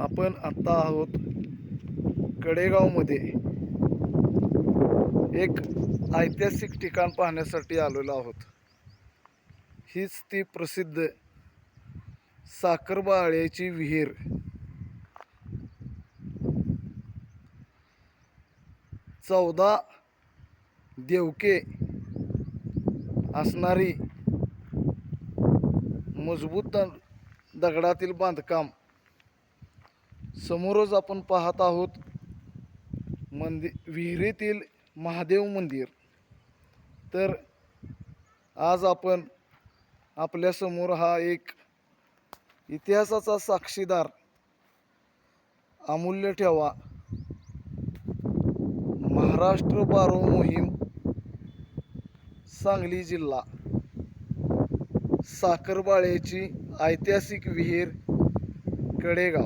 आपण आत्ता आहोत कडेगावमध्ये. एक ऐतिहासिक ठिकाण पाहण्यासाठी आलेलो आहोत. हीच ती प्रसिद्ध साखरबाळ्याची विहीर. चौदा देवके असणारी मजबूत दगडातील बांधकाम समोरच आपण पाहत आहोत मंदिर विहिरीतील महादेव मंदिर. तर आज आपण आपल्यासमोर हा एक इतिहासाचा साक्षीदार अमूल्य ठेवा. महाराष्ट्र बारो मोहीम सांगली जिल्हा. साखरबाळेची ऐतिहासिक विहीर कडेगाव.